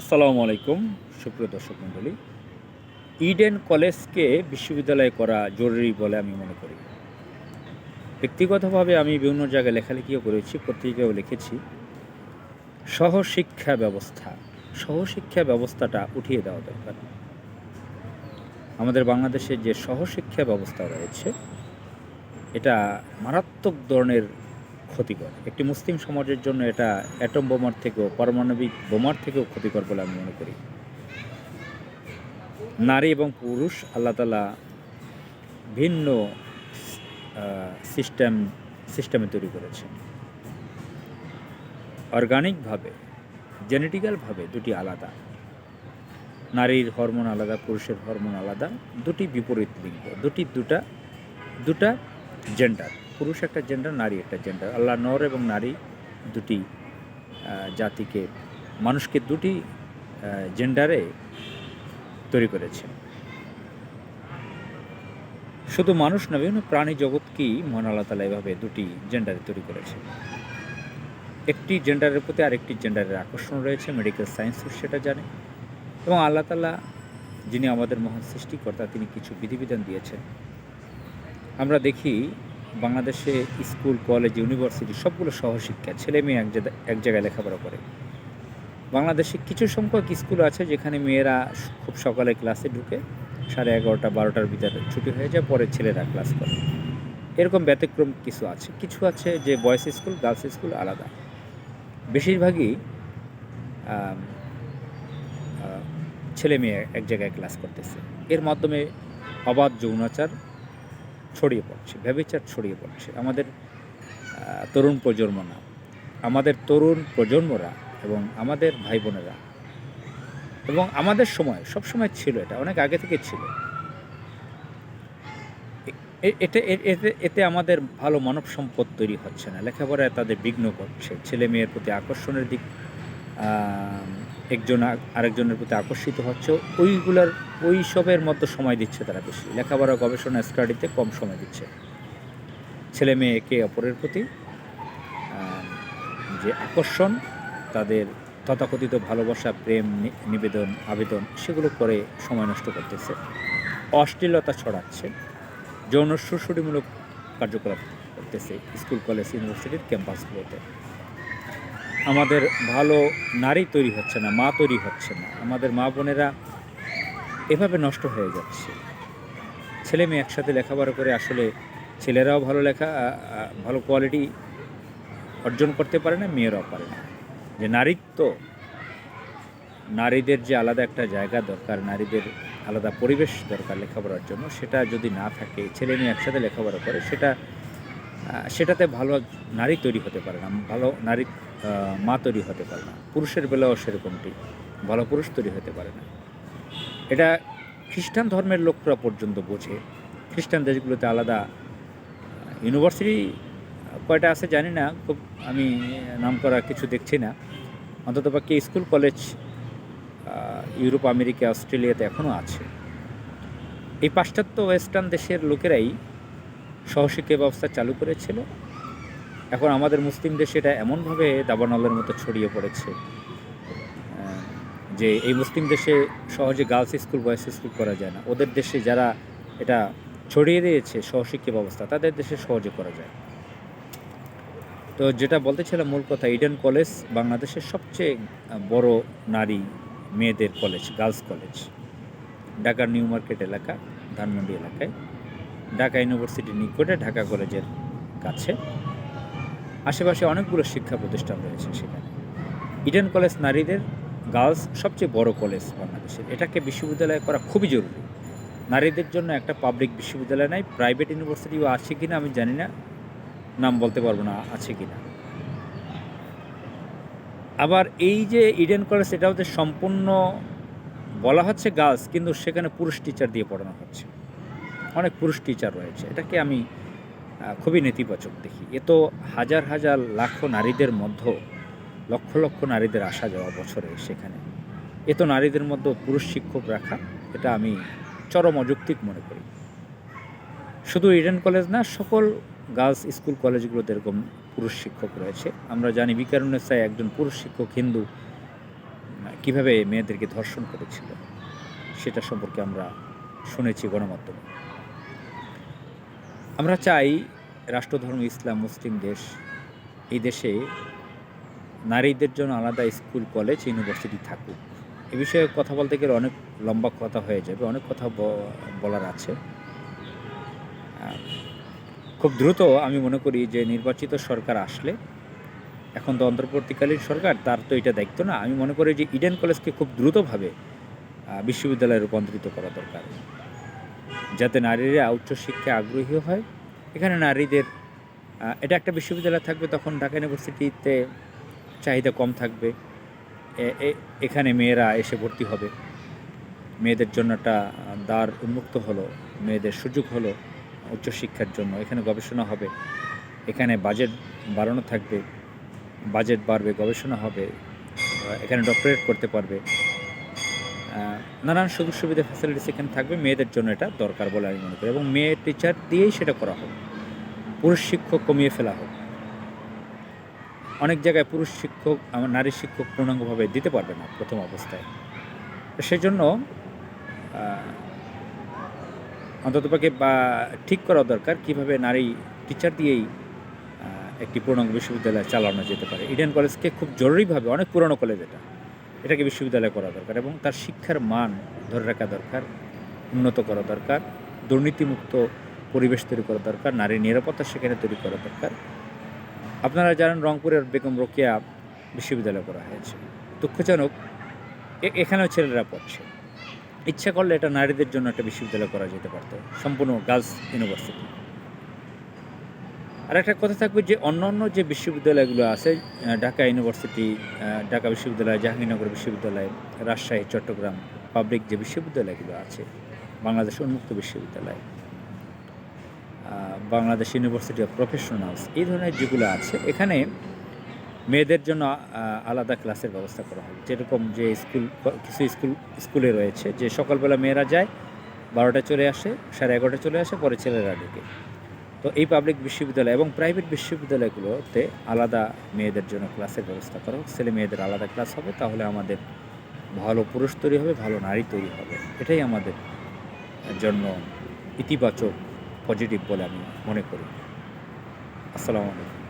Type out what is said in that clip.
আসসালামু আলাইকুম, সুপ্রিয় দর্শক মণ্ডলী। ইডেন কলেজকে বিশ্ববিদ্যালয় করা জরুরি বলে আমি মনে করি। ব্যক্তিগতভাবে আমি বিভিন্ন জায়গায় লেখালেখিও করেছি, পত্রিকাও লিখেছি। সহশিক্ষা ব্যবস্থা, সহশিক্ষা ব্যবস্থাটা উঠিয়ে দেওয়া দরকার। আমাদের বাংলাদেশে যে সহশিক্ষা ব্যবস্থা রয়েছে, এটা মারাত্মক ধরনের ক্ষতিকর। একটি মুসলিম সমাজের জন্য এটা অ্যাটম বোমার থেকেও, পারমাণবিক বোমার থেকেও ক্ষতিকর বলে আমি মনে করি। নারী এবং পুরুষ, আল্লাহ তালা ভিন্ন সিস্টেম সিস্টেমে তৈরি করেছে অর্গানিকভাবে জেনেটিক্যালভাবে দুটি আলাদা। নারীর হরমোন আলাদা, পুরুষের হরমোন আলাদা, দুটি বিপরীত লিঙ্গ, দুটি দুটা দুটা জেন্ডার পুরুষ একটা জেন্ডার নারী একটা জেন্ডার আল্লাহ নর এবং নারী দুটি জাতিকে, মানুষকে দুটি জেন্ডারে তৈরি করেছে। শুধু মানুষ না বিভিন্ন প্রাণী জগৎকেই মহান আল্লাহ তালা এভাবে দুটি জেন্ডারে তৈরি করেছে। একটি জেন্ডারের প্রতি আরেকটি জেন্ডারের আকর্ষণ রয়েছে মেডিকেল সায়েন্সও সেটা জানে। এবং আল্লাহ তালা যিনি আমাদের মহান সৃষ্টিকর্তা, তিনি কিছু বিধিবিধান দিয়েছেন। আমরা দেখি বাংলাদেশে স্কুল, কলেজ, ইউনিভার্সিটি সবগুলো সহশিক্ষা, ছেলে মেয়ে এক এক জায়গায় লেখাপড়া করে। বাংলাদেশে কিছু সংখ্যক স্কুল আছে যেখানে মেয়েরা খুব সকালে ক্লাসে ঢুকে সাড়ে এগারোটা, বারোটার ভিতরে ছুটি হয়ে যায়, পরে ছেলেরা ক্লাস করে। এরকম ব্যতিক্রম কিছু আছে। কিছু আছে যে বয়েস স্কুল, গার্লস স্কুল আলাদা। বেশিরভাগই ছেলে মেয়ে এক জায়গায় ক্লাস করতেছে। এর মাধ্যমে অবাধ যৌনাচার ছড়িয়ে পড়ছে, ব্যবিচার ছড়িয়ে পড়ছে। আমাদের তরুণ প্রজন্ম না আমাদের তরুণ প্রজন্মরা এবং আমাদের ভাই বোনেরা এবং আমাদের সময় সব সময় ছিল এটা, অনেক আগে থেকে ছিল। এটা এতে এতে আমাদের ভালো মানব সম্পদ তৈরি হচ্ছে না, লেখাপড়ায় তাদের বিঘ্ন করছে ছেলে মেয়ের প্রতি আকর্ষণের দিক একজন আরেকজনের প্রতি আকর্ষিত হচ্ছে। ওইগুলার, ওই সবের মতো সময় দিচ্ছে তারা বেশি। লেখাপড়া, গবেষণা, স্টাডিতে কম সময় দিচ্ছে। ছেলে মেয়ে একে অপরের প্রতি যে আকর্ষণ, তাদের তথাকথিত ভালোবাসা, প্রেম নিবেদন, আবেদন, সেগুলো করে সময় নষ্ট করতেছে। অশ্লীলতা ছড়াচ্ছে। যৌন সুশুরিমূলক কার্যকলাপ করতেছে স্কুল, কলেজ, ইউনিভার্সিটির ক্যাম্পাসগুলোতে। আমাদের ভালো নারী তৈরি হচ্ছে না, মা তৈরি হচ্ছে না। আমাদের মা বোনেরা এভাবে নষ্ট হয়ে যাচ্ছে। ছেলে মেয়ে একসাথে লেখাপড়া করে আসলে ছেলেরাও ভালো লেখা ভালো কোয়ালিটি অর্জন করতে পারে না, মেয়েরাও পারে না। যে নারীত্ব, নারীদের যে আলাদা একটা জায়গা দরকার, নারীদের আলাদা পরিবেশ দরকার লেখাপড়ার জন্য, সেটা যদি না থাকে, ছেলে মেয়ে একসাথে লেখাপড়া করে, সেটা সেটাতে ভালো নারী তৈরি হতে পারে না, ভালো নারী মা তৈরি হতে পারে না, পুরুষের বেলাও সেরকমটি, ভালো পুরুষ তৈরি হতে পারে না। এটা খ্রিস্টান ধর্মের লোকরা পর্যন্ত বোঝে, খ্রিস্টান দেশগুলোতে আলাদা ইউনিভার্সিটি কয়টা আছে জানি না, খুব আমি নাম করা কিছু দেখছি না, অন্তত পক্ষে স্কুল, কলেজ ইউরোপ, আমেরিকা, অস্ট্রেলিয়াতে এখনও আছে। এই পাশ্চাত্য ওয়েস্টার্ন দেশের লোকেরাই সহশিক্ষা ব্যবস্থা চালু করেছিল। এখন আমাদের মুসলিম দেশে এটা এমনভাবে দাবানলের মতো ছড়িয়ে পড়েছে যে এই মুসলিম দেশে সহজে গার্লস স্কুল, বয়েজ স্কুল করা যায় না। ওদের দেশে যারা এটা ছড়িয়ে দিয়েছে সহশিক্ষা ব্যবস্থা তাদের দেশে সহজে করা যায়। তো যেটা বলতেছিলাম মূল কথা ইডেন কলেজ বাংলাদেশের সবচেয়ে বড় নারী মেয়েদের কলেজ গার্লস কলেজ ঢাকার নিউ মার্কেট এলাকা, ধানমন্ডি এলাকায়। ঢাকা ইউনিভার্সিটির নিকটে ঢাকা কলেজের কাছে। আশেপাশে অনেকগুলো শিক্ষা প্রতিষ্ঠান রয়েছে সেখানে। ইডেন কলেজ নারীদের গার্লস সবচেয়ে বড় কলেজ বাংলাদেশের। এটাকে বিশ্ববিদ্যালয় করা খুবই জরুরি। নারীদের জন্য একটা পাবলিক বিশ্ববিদ্যালয় নাই প্রাইভেট ইউনিভার্সিটিও আছে কিনা আমি জানি না। নাম বলতে পারব না, আছে কিনা। আবার এই যে ইডেন কলেজ এটা হচ্ছে সম্পূর্ণ বলা হচ্ছে গার্লস কিন্তু সেখানে পুরুষ টিচার দিয়ে পড়ানো হচ্ছে। অনেক পুরুষ টিচার রয়েছে। এটাকে আমি খুবই নেতিবাচক দেখি। এ তো হাজার হাজার লাখো নারীদের মধ্যে, লক্ষ লক্ষ নারীদের আসা যাওয়া বছরে সেখানে। এ তো নারীদের মধ্যে পুরুষ শিক্ষক রাখা, এটা আমি চরম অযৌক্তিক মনে করি। শুধু ইডেন কলেজ না, সকল গার্লস স্কুল কলেজগুলোতে এরকম পুরুষ শিক্ষক রয়েছে। আমরা জানি বিকারুন্নেসায় একজন পুরুষ শিক্ষক হিন্দু, কীভাবে মেয়েদেরকে ধর্ষণ করেছিল, সেটা সম্পর্কে আমরা শুনেছি গণমাধ্যমে। আমরা চাই রাষ্ট্রধর্ম, ইসলাম, মুসলিম দেশ, এই দেশে নারীদের জন্য আলাদা স্কুল, কলেজ, ইউনিভার্সিটি থাকুক। এ বিষয়ে কথা বলতে গেলে অনেক লম্বা কথা হয়ে যাবে, অনেক কথা বলার আছে। খুব দ্রুত আমি মনে করি যে নির্বাচিত সরকার আসলে, এখন তো অন্তর্বর্তীকালীন সরকার, তার তো এটা দায়িত্ব না। আমি মনে করি যে ইডেন কলেজকে খুব দ্রুতভাবে বিশ্ববিদ্যালয়ে রূপান্তরিত করা দরকার। যাতে নারীরা উচ্চশিক্ষায় আগ্রহী হয়। এখানে নারীদের এটা একটা বিশ্ববিদ্যালয় থাকবে, তখন ঢাকা ইউনিভার্সিটিতে চাহিদা কম থাকবে। এখানে মেয়েরা এসে ভর্তি হবে। মেয়েদের জন্য একটা দ্বার উন্মুক্ত হলো, মেয়েদের সুযোগ হলো উচ্চশিক্ষার জন্য। এখানে গবেষণা হবে, এখানে বাজেট বাড়ানো থাকবে, বাজেট বাড়বে, গবেষণা হবে, এখানে ডক্টরেট করতে পারবে। নানান সুযোগ সুবিধা ফ্যাসিলিটিস এখানে থাকবে। মেয়েদের জন্য এটা দরকার বলে আমি মনে করি এবং মেয়ে টিচার দিয়েই সেটা করা হোক। পুরুষ শিক্ষক কমিয়ে ফেলা হোক। অনেক জায়গায় পুরুষ শিক্ষক আমার নারী শিক্ষক পূর্ণাঙ্গভাবে দিতে পারবে না প্রথম অবস্থায়। সেজন্য অন্ততপক্ষে বা ঠিক করা দরকার কীভাবে নারী টিচার দিয়েই একটি পূর্ণাঙ্গ বিশ্ববিদ্যালয় চালানো যেতে পারে। ইডেন কলেজকে খুব জরুরিভাবে, অনেক পুরনো কলেজ এটা। এটাকে বিশ্ববিদ্যালয় করা দরকার এবং তার শিক্ষার মান ধরে রাখা দরকার, উন্নত করা দরকার, দুর্নীতিমুক্ত পরিবেশ তৈরি করা দরকার নারীর নিরাপত্তা সেখানে তৈরি করা দরকার। আপনারা জানেন রংপুরের বেগম রোকেয়া বিশ্ববিদ্যালয় করা হয়েছে। দুঃখজনক এখানেও ছেলেরা পড়ছে। ইচ্ছা করলে এটা নারীদের জন্য একটা বিশ্ববিদ্যালয় করা যেতে পারতো, সম্পূর্ণ গার্লস ইউনিভার্সিটি। আর একটা কথা থাকবে যে অন্য অন্য যে বিশ্ববিদ্যালয়গুলো আছে ঢাকা ইউনিভার্সিটি ঢাকা বিশ্ববিদ্যালয়, জাহাঙ্গীরনগর বিশ্ববিদ্যালয়, রাজশাহী, চট্টগ্রাম পাবলিক যে বিশ্ববিদ্যালয়গুলো আছে, বাংলাদেশ উন্মুক্ত বিশ্ববিদ্যালয় বাংলাদেশ ইউনিভার্সিটি অফ প্রফেশনালস, এই ধরনের যেগুলো আছে, এখানে মেয়েদের জন্য আলাদা ক্লাসের ব্যবস্থা করা হয় যেরকম যে স্কুল, কিছু স্কুল, স্কুলে রয়েছে যে সকালবেলা মেয়েরা যায়, বারোটায় চলে আসে, সাড়ে এগারোটায় চলে আসে, পরে ছেলেরা ঢুকে। তো এই পাবলিক বিশ্ববিদ্যালয় এবং প্রাইভেট বিশ্ববিদ্যালয়গুলোতে আলাদা মেয়েদের জন্য ক্লাসের ব্যবস্থা করা। হোক ছেলে মেয়েদের আলাদা ক্লাস হবে, তাহলে আমাদের ভালো পুরুষ তৈরি হবে, ভালো নারী তৈরি হবে। এটাই আমাদের জন্য ইতিবাচক পজিটিভ বলে আমি মনে করি। আসসালামু আলাইকুম।